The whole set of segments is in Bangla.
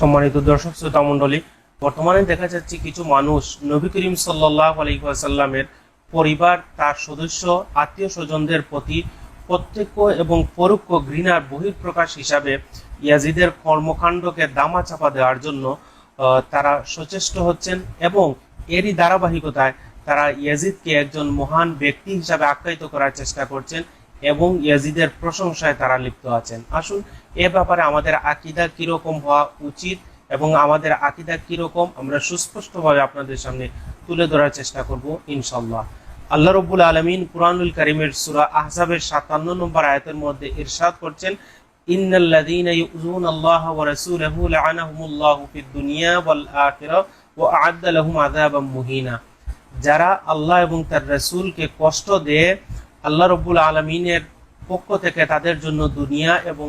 সম্মানিত দর্শক শ্রোতা মণ্ডলী, বর্তমানে দেখা যাচ্ছে কিছু মানুষ নবী করিম সাল্লাহ আলাইসাল্লামের পরিবার, তার সদস্য আত্মীয় স্বজনদের প্রতি প্রত্যক্ষ এবং পরোক্ষ ঘৃণার বহিঃপ্রকাশ হিসাবে ইয়াজিদের কর্মকাণ্ডকে দামা চাপা দেওয়ার জন্য তারা সচেষ্ট হচ্ছেন এবং এরই ধারাবাহিকতায় তারা ইয়াজিদকে একজন মহান ব্যক্তি হিসাবে আখ্যায়িত করার চেষ্টা করছেন। এবং ইয়াজিদের প্রশংসায় তারা লিপ্ত আছেন। আসুন, এ ব্যাপারে আমাদের আকিদা কীরকম হওয়া উচিত এবং আমাদের আকিদা কীরকম আমরা সুস্পষ্টভাবে আপনাদের সামনে তুলে ধরার চেষ্টা করব ইনশাল্লাহ আল্লাহ রব্বুল আলমিন কুরআনুল করিমের সুরা আহজাবের সাতান্ন নম্বর আয়তের মধ্যে ইরশাদ করছেন, ইন্নাল্লাযীনা ইউযুনা আল্লাহ ওয়া রাসূলাহু লা'আনাহুমুল্লাহু ফিদ দুনিয়া ওয়াল আখিরাহ ওয়া আ'আদ্দা লাহুম আযাবাম যারা আল্লাহ এবং তার রাসূলকে কষ্ট দেয় আল্লাহ রব্বুল আলমিনের পক্ষ থেকে তাদের জন্য দুনিয়া এবং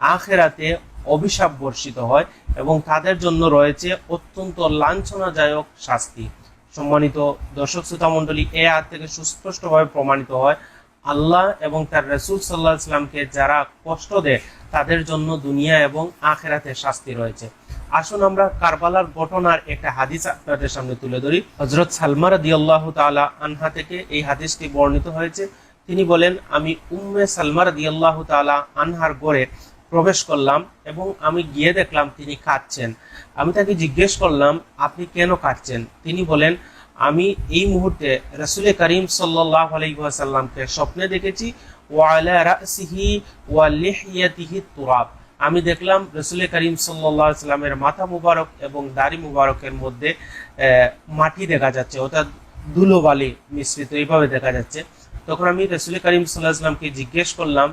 আখেরাতে অভিশাপ বর্ষিত হয় এবং তাদের জন্য রয়েছে অত্যন্ত লাঞ্ছনাদায়ক শাস্তি। সম্মানিত দর্শক শ্রোতা মণ্ডলী, এ আয়াত থেকে সুস্পষ্টভাবে প্রমাণিত হয়, আল্লাহ এবং তার রসুল সাল্লাহ ইসলামকে যারা কষ্ট দেয়, তাদের জন্য দুনিয়া এবং আখেরাতে শাস্তি রয়েছে। আসুন আমরা কারবালার ঘটনার একটা হাদিস আপনাদের সামনে তুলে ধরি। হজরত সালমা রাদি আল্লাহ তালা আনহা থেকে এই হাদিসটি বর্ণিত হয়েছে। তিনি বলেন, আমি উম্মে সালমার রাদি আল্লাহ তালা আনহার গড়ে প্রবেশ করলাম এবং আমি গিয়ে দেখলাম তিনি কাঁদছেন। আমি তাকে জিজ্ঞেস করলাম, আপনি কেন কাঁদছেন? তিনি বলেন, আমি এই মুহূর্তে রসুল করিম সাল্লাহ আলাইসাল্লামকে স্বপ্নে দেখেছি আমি দেখলাম রসুল করিম সাল্লাহ সাল্লামের মাথা মুবারক এবং দাড়ি মুবারকের মধ্যে মাটি দেখা যাচ্ছে, অর্থাৎ ধুলোবালি মিশ্রিত এইভাবে দেখা যাচ্ছে। তখন আমি রসুল করিম সাল্লাহ সাল্লামকে জিজ্ঞেস করলাম,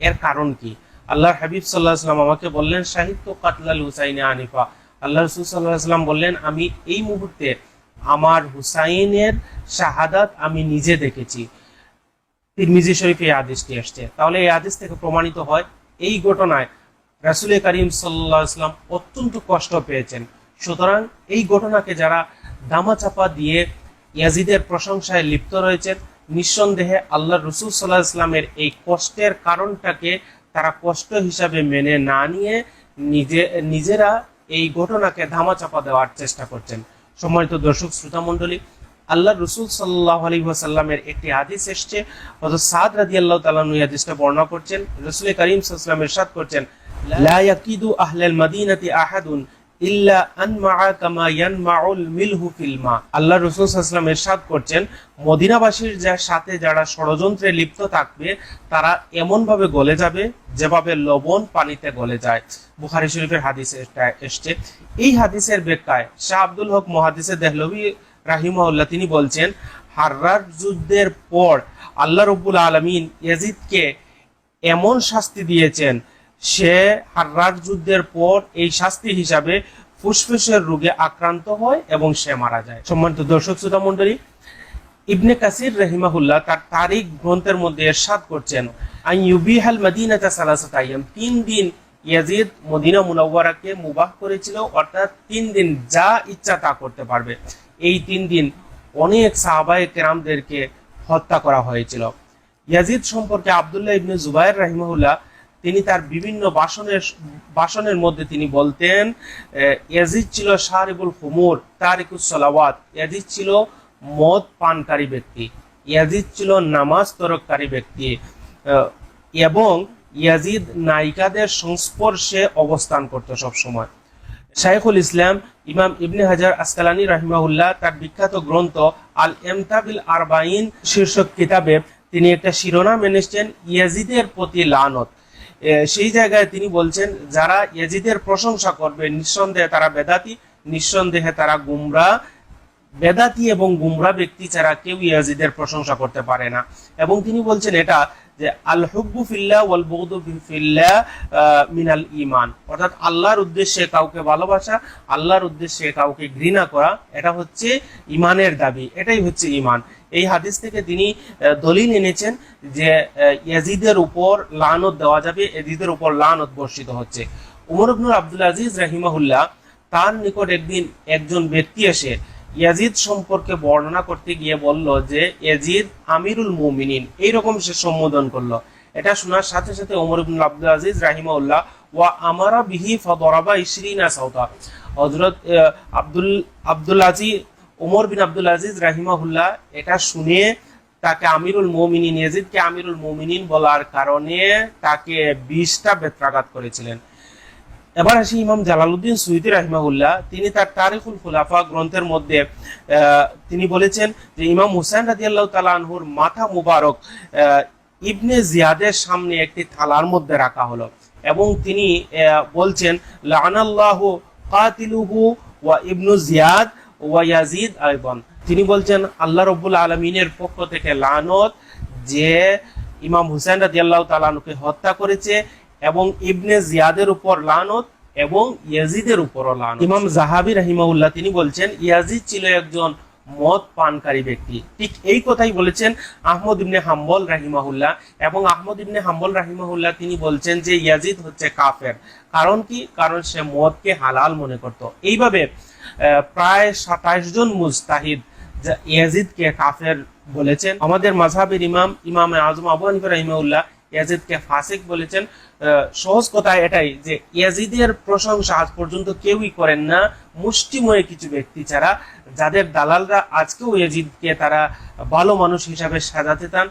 এর কারণ কি? আল্লাহর হাবিব সাল্লাহ সাল্লাম আমাকে বললেন সাহিত্য কাতলাল হুসাইনে আনিফা। আল্লাহ রসুল সাল্লাহ সাল্লাম বললেন, আমি এই মুহূর্তে আমার হুসাইনের শাহাদাত আমি নিজে দেখেছি। তিরমিজি শরীফে এই আদেশটি আসছে। তাহলে এই আদেশ থেকে প্রমাণিত হয়, এই ঘটনায় রাসুল করিম সাল্লাম অত্যন্ত কষ্ট পেয়েছেন। সুতরাং এই ঘটনাকে যারা দামাচাপা দিয়ে ইয়াজিদের প্রশংসায় লিপ্ত রয়েছেন নিঃসন্দেহে আল্লাহ রসুল সাল্লাহ ইসলামের এই কষ্টের কারণটাকে তারা কষ্ট হিসাবে মেনে না নিয়ে নিজে, নিজেরা এই ঘটনাকে ধামাচাপা দেওয়ার চেষ্টা করছেন। সম্মানিত দর্শক, শ্রোতা মণ্ডলী আল্লাহ রসুল সাল্লাহ আলী ওয়াসাল্লামের একটি হাদিস এসছে। সাদ রাদি আল্লাহ তালানু এই হাদিসটা বর্ণনা করছেন। রসুল করিম সাল্লাম এরশাদ করছেন, লা আহলাল মাদিনাতি আহাদুন। ইল্লা আনমাআ কামা ইয়ানমাউল মিলহু আল্লাহ রাসূল সাল্লাল্লাহু ইরশাদ করছেন, মদিনাবাসীর যার সাথে যারা ষড়যন্ত্রে লিপ্ত থাকবে, তারা এমন ভাবে গলে যাবে যেভাবে লবণ পানিতে গলে যায়। বুখারী শরীফের হাদিসে এসছে। এই হাদিসের ব্যাখ্যায় শাহ আব্দুল হক মুহাদ্দিসে দেহলভী রাহিমাহুল্লাহ তিনি বলছেন, হাররার যুদ্ধের পর আল্লাহ রব্বুল আলামিন ইয়াজিদকে এমন শাস্তি দিয়েছেন সে হার্রার যুদ্ধের পর এই শাস্তি হিসাবে ফুসফুসের রোগে আক্রান্ত হয় এবং সে মারা যায়। সম্মানিত দর্শক, শ্রোতা মন্ডলী ইবনে কাসির রহিমাহুল্লাহ তার তারিখ গ্রন্থের মধ্যে এরশাদ করছেন আই ইউবিহাল মদিনাতা সালাসাত আইয়াম। তিন দিন ইয়াজিদ মদিনা মুনাওয়ারাকে মুবাহ করেছিল, অর্থাৎ তিন দিন যা ইচ্ছা তা করতে পারবে। এই তিন দিন অনেক সাহাবায়ে কেরামদেরকে হত্যা করা হয়েছিল। ইয়াজিদ সম্পর্কে আব্দুল্লাহ ইবনে জুবাইর রাহিমাহুল্লাহ তিনি তার বিভিন্ন বাসনের বাসনের মধ্যে তিনি বলতেন ইয়াজিদ ছিল শাহরিবুল হুমুর, তারিকুস সালাওয়াত। ইয়াজিদ ছিল মদ পানকারী ব্যক্তি। ইয়াজিদ ছিল নামাজ তরককারী ব্যক্তি। এবং ইয়াজিদ নায়িকাদের সংস্পর্শে অবস্থান করত সব সময় শাইখুল ইসলাম, ইমাম ইবনে হাজার আসকালানি রাহিমাহুল্লাহ, তার বিখ্যাত গ্রন্থ আল এমতাবিল আরবাইন শীর্ষক কিতাবে তিনি একটা শিরোনাম এনেছেন, ইয়াজিদের প্রতি লানত। সেই জায়গায় তিনি বলছেন, যারা ইয়াজিদের প্রশংসা করবে, নিঃসন্দেহে তারা বেদাতি, নিঃসন্দেহে তারা গুমরা। বেদাতি এবং গুমরা ব্যক্তি ছাড়া কেউ ইয়াজিদের প্রশংসা করতে পারে না। এবং তিনি বলছেন এটা যে, আল হুব্বু ফিল্লাহ ওয়াল বুগদু ফিল্লা মিনাল ইমান অর্থাৎ আল্লাহর উদ্দেশ্যে কাউকে ভালোবাসা, আল্লাহর উদ্দেশ্যে কাউকে ঘৃণা করা, এটা হচ্ছে ইমানের দাবি, এটাই হচ্ছে ইমান এই হাদিস থেকে তিনি দলিল এনেছেন যে ইয়াজিদের উপর লানত দেওয়া যাবে, ইয়াজিদের উপর লানত বর্ষিত হচ্ছে। উমর ইবনুল আব্দুল আজিজ রাহিমাহুল্লাহ তার নিকট একদিন একজন ব্যক্তি এসে ইয়াজিদ সম্পর্কে বর্ণনা করতে গিয়ে বলল যে, ইয়াজিদ আমিরুল মুমিনিন, এইরকম সে সম্বোধন করল। এটা শোনার সাথে সাথে ওমর ইবনুল আব্দুল আজিজ রাহিমাউল্লাহ ওয়া আমারা বিহি ফদরাবা ইশরিনা সাউতা হযরত আব্দুল আব্দুল আজিজ ওমর বিন আব্দুল আজিজ রাহিমাহুল্লাহ এটা শুনে তাকে আমিরুল মমিনিন, ইয়াজিদকে আমিরুল মমিনিন বলার কারণে তাকে বিশটা বেত্রাঘাত করেছিলেন। এবার আসি ইমাম জালালউদ্দিন সুইদি রাহিমাহুল্লাহ, তিনি তার তারিখুল খুলাফা গ্রন্থের মধ্যে তিনি বলেছেন যে ইমাম হুসাইন রাদিয়াল্লাহু তাআলা আনহুর মাথা মুবারক ইবনে জিয়াদের সামনে একটি থালার মধ্যে রাখা হলো এবং তিনি বলছেন, লানাল্লাহু কাতিলুহু ওয়া ইবনু জিয়াদ ওয়া আয়বন। তিনি বলছেন, আল্লাহ রব্বুল আলমিনের পক্ষ থেকে লানত যে ইমাম হুসেন রাজি আল্লাহ তালানুকে হত্যা করেছে এবং ইবনে জিয়াদের উপর লানত এবং ইয়াজিদের উপরও লানত। ইমাম জাহাবি রাহিমাউল্লাহ তিনি বলছেন, ইয়াজিদ ছিল একজন মদ পানকারী ব্যক্তি। ঠিক এই কথাই বলেছেন আহমদ ইবনে হাম্বল রাহিমাহুল্লাহ। এবং আহমদ ইবনে হাম্বল রাহিমাহুল্লাহ তিনি বলছেন যে ইয়াজিদ হচ্ছে কাফের। কারণ কি? কারণ সে মদকে হালাল মনে করত। এইভাবে প্রায় সাতাইশ জন মুস্তাহিদ ইয়াজিদকে কাফের বলেছেন। আমাদের মাঝহাবের ইমাম ইমাম আজম আবু হানিফা রাহিমাউল্লাহ ইয়াজিদকে ফাসিক বলেছেন সহজ কথা এটাই যে ইয়াজিদের প্রশংসা আজ পর্যন্ত কেউই করেন না, মুষ্টিময় কিছু ব্যক্তি ছাড়া, যাদের দালালরা আজকেও ইয়াজিদকে তারা ভালো মানুষ হিসাবে সাজাতে চান।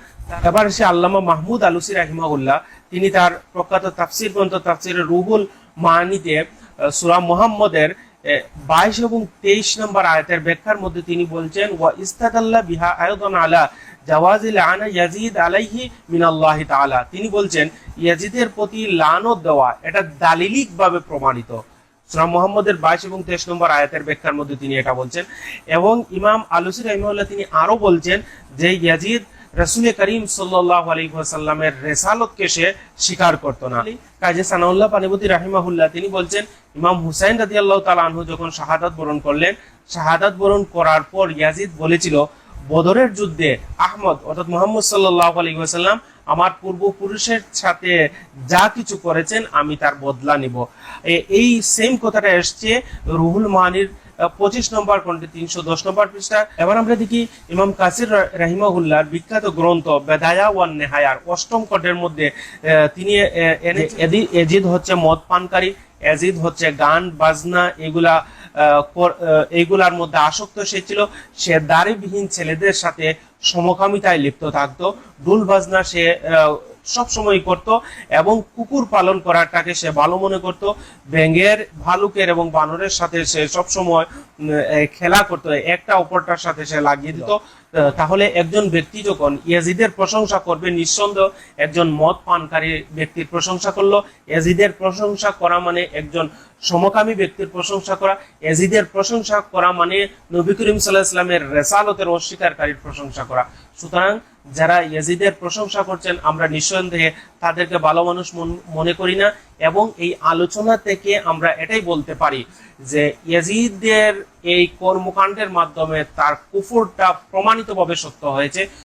এবার সে আল্লামা মাহমুদ আলুসি রাহিমাউল্লাহ তিনি তার প্রখ্যাত তাফসির গ্রন্থ তাফসিরের রুহুল মাহানিতে সুরা মোহাম্মদের বাইশ এবং তেইশ নম্বর আয়াতের ব্যাখ্যার মধ্যে তিনি বলছেন, ওয়া ইস্তাদাল্লাহ বিহা আয়দন আলা ইয়াজিদ আলাইহি তিনি বলছেন, ইয়াজিদের প্রতি লানত দেওয়া এটা দালিলিক ভাবে প্রমাণিত। সূরা মুহাম্মদের 22 এবং 23 নম্বর আয়াতের ব্যাখ্যার মধ্যে তিনি এটা বলছেন। এবং ইমাম আলুসি রাহিমাহুল্লাহ তিনি আরও বলছেন যে ইয়াজিদ রাসূল করিম সাল্লাল্লাহু আলাইহি ওয়াসাল্লামের রিসালতকে সে স্বীকার করত না। কাজী সানাউল্লাহ পানিপতি রাহিমাহুল্লাহ তিনি বলছেন, ইমাম হুসাইন রাদিয়াল্লাহু আল্লাহ আনহু যখন শাহাদাত বরণ করলেন, শাহাদাত বরণ করার পর ইয়াজিদ বলেছিল, বদরের যুদ্ধে আহমদ, অর্থাৎ মোহাম্মদ সাল্লাল্লাহু আলাইহি ওয়াসাল্লাম, আমার পূর্বপুরুষের সাথে যা কিছু করেছেন, আমি তার বদলা নিব। এই সেম কথাটা এসছে রুহুল মাহানির পঁচিশ নম্বর খন্ডে তিনশো দশ নম্বর পৃষ্ঠা। এবার আমরা দেখি ইমাম কাসির রা- রাহিমাহুল্লাহর বিখ্যাত গ্রন্থ, বেদায়া ওয়ান নেহায়ার, অষ্টম খণ্ডের মধ্যে তিনি এজিদ হচ্ছে মদ পানকারী, এজিদ হচ্ছে গান, বাজনা, এগুলা এইগুলার মধ্যে আসক্ত সে ছিল। সে দাড়িবিহীন ছেলেদের সাথে সমকামিতায় লিপ্ত থাকতো। ঢুল বাজনা সে সব সময় করত এবং কুকুর পালন করাটাকে সে ভালো মনে করত। ব্যাঙের, ভালুকের এবং বানরের সাথে সে সব সময় খেলা করতো। একটা অপরটার সাথে সে লাগিয়ে দিত। তাহলে একজন ব্যক্তি যখন ইয়াজিদের প্রশংসা করবে, নিঃসন্দেহ একজন মদ পানকারী ব্যক্তির প্রশংসা করল। ইয়াজিদের প্রশংসা করা মানে একজন সমকামী ব্যক্তির প্রশংসা করা। এজিদের প্রশংসা করা মানে নবী করিম সাল্লাহ ইসলামের রেসালতের অস্বীকারীর প্রশংসা করা। সুতরাং যারা ইয়াজিদের প্রশংসা করছেন, আমরা নিঃসন্দেহে তাদেরকে ভালো মানুষ মন- মনে করি না। এবং এই আলোচনা থেকে আমরা এটাই বলতে পারি যে ইয়াজিদদের এই কর্মকাণ্ডের মাধ্যমে তার কুফুরটা প্রমাণিতভাবে সত্য হয়েছে।